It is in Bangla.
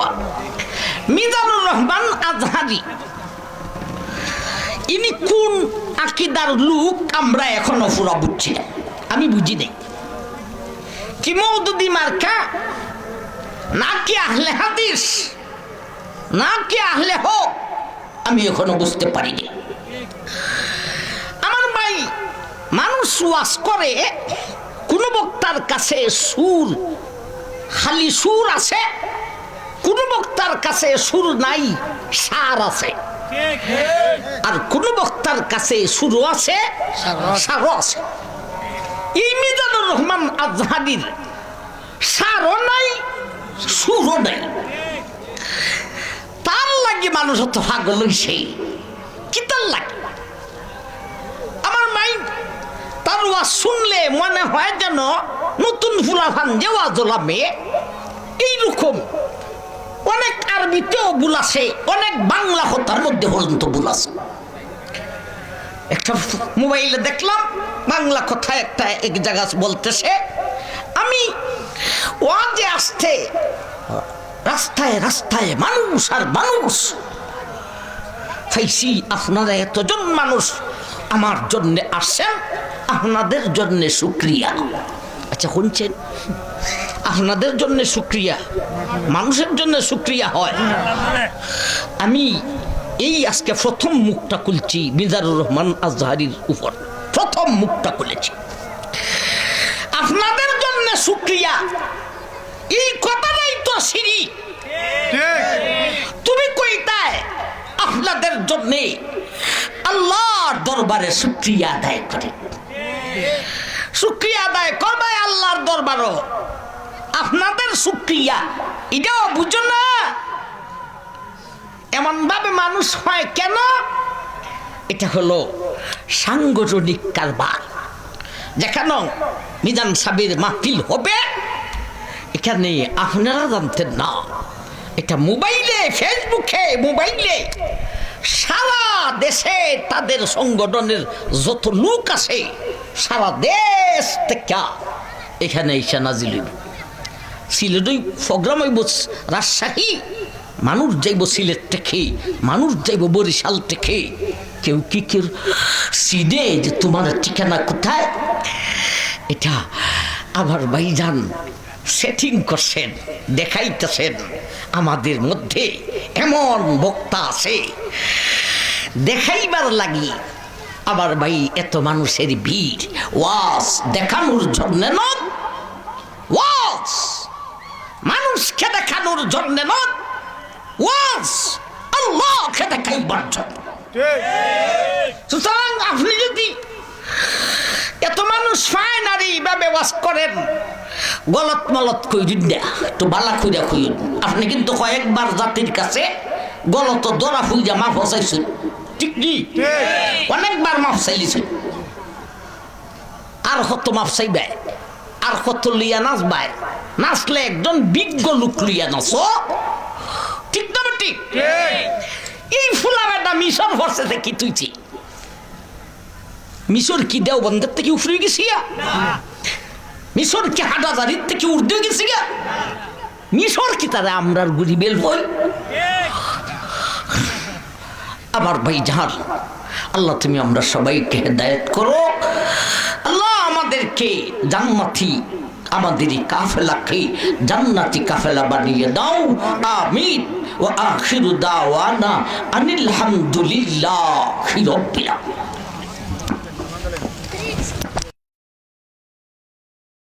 বাবা মিজানুর রহমান আজহারি। ইনি কোন আকিদার লোক আমরা এখনও পুরা বুঝছি না। আমি বুঝি নাই। কি মৌদুদি মার্কা? নাকি আহলে হাদিস? নাকি আহলে হোক? আমি এখনও বুঝতে পারিনি। আমার ভাই মানুষ ওয়াজ করে, কোন বক্তার কাছে সুর, খালি সুর আছে কোন বক্তার কাছে সুর নাই, সার আছে। আর কোন বক্তার কাছে সুরও আছে, সারও আছে। এই মিজানুর রহমান আজহারির সারও নাই, সুরও নাই। তার লাগে মানুষ অত পাগল হইছে। কি তার লাগে? আমার মাই তার ওয়াজ শুনলে মনে হয় যেন নতুন ফুলাফান যে ওয়াজলামে এইরকম। অনেক আরবিতেও বুলাছে অনেক বাংলা কথার মধ্যে পর্যন্ত বুলাছে একটা মোবাইলে দেখলাম, বাংলা কথা একটা এক জায়গা বলতেছে, আমি ওয়াজে আসতে রাস্তায় রাস্তায় মানুষ আর মানুষ ফাইসি আপনারা এতজন মানুষ আমার জন্য আসছেন আপনাদের জন্য শুক্রিয়া। আচ্ছা শুনছেন? আপনাদের জন্য শুক্রিয়া মানুষের জন্য শুক্রিয়া হয়। আমি এই আজকে প্রথম মুখটা খুলছি মিজারুর রহমান আজহারির উপর। প্রথম মুখটা খুলেছি। আপনাদের জন্য শুক্রিয়া এই কথাটাই তো সিঁড়ি। তুমি কইতায়, আপনাদের জন্য আল্লাহর দরবারে শুক্রিয়া আদায় করে। শুক্রিয়া আদায় করবে আল্লাহর দরবারও। শুক্রিয়া এটাও বুঝো না। এমন ভাবে মানুষ হয় কেন? এটা হলো সাংগঠনিক কারবার। যেখানে মিজান সাবির মাহফিল হবে, এখানে আপনারা জানতেন না। এটা মোবাইলে, ফেসবুকে, মোবাইলে সারা দেশে তাদের সংগঠনের যত লোক আছে, সারা দেশ থেকে এখানে এসে নাজিল সিলেটই প্রোগ্রাম হইব রাজশাহী। মানুষ যাইব সিলেট থেকে, মানুষ যাইব বরিশাল থেকে। কেউ কি কেউ সিনে যে তোমার ঠিকানা কোথায়? এটা আবার ভাইজান সেটিং করছেন, দেখাইতেছেন। আমাদের মধ্যে এমন বক্তা আছে। দেখাইবার লাগি আবার ভাই এত মানুষের ভিড় ওয়াস দেখানোর জন্য নয় ওয়াস দেখানোর জন্য নয় জন্য। সুতরাং আপনি যদি এত মানুষ ফাইন আর এইভাবে ওয়াজ করেন গলত মলত কইরিন না তো বালা খুঁজা খুঁজুন আপনি কিন্তু কয়েকবার জাতির কাছে গলত দরা ফুইজা মাফ হসাইছেন। ঠিক নি? অনেকবার মাফ চাইলিছেন। আর কত মাফ চাইবে? আর কত লিয়া নাচবাই নাচলে একজন বিজ্ঞ লোক লিয়া নাচ ঠিক না ঠিক। এই ফুলা বেটা মিশর ভরসে থেকে তুইছি? মিশর কি দেও বন্ধের থেকে উফরে গেছি মিশর কি হাটাজারির থেকে উর্দে গেছি মিশর কি তারা আমরার গুড়ি বেল বই আমার ভাই জাহান আল্লাহ তুমি আমরা সবাইকে হেদায়ত করো। আমাদেরকে জান্নাতি। আমাদের কাফেলাকে জান্নাতি কাফেলা বানিয়ে দাও। আমিন। ও আখিরু দাওয়ানা আনিল হামদুলিল্লাহ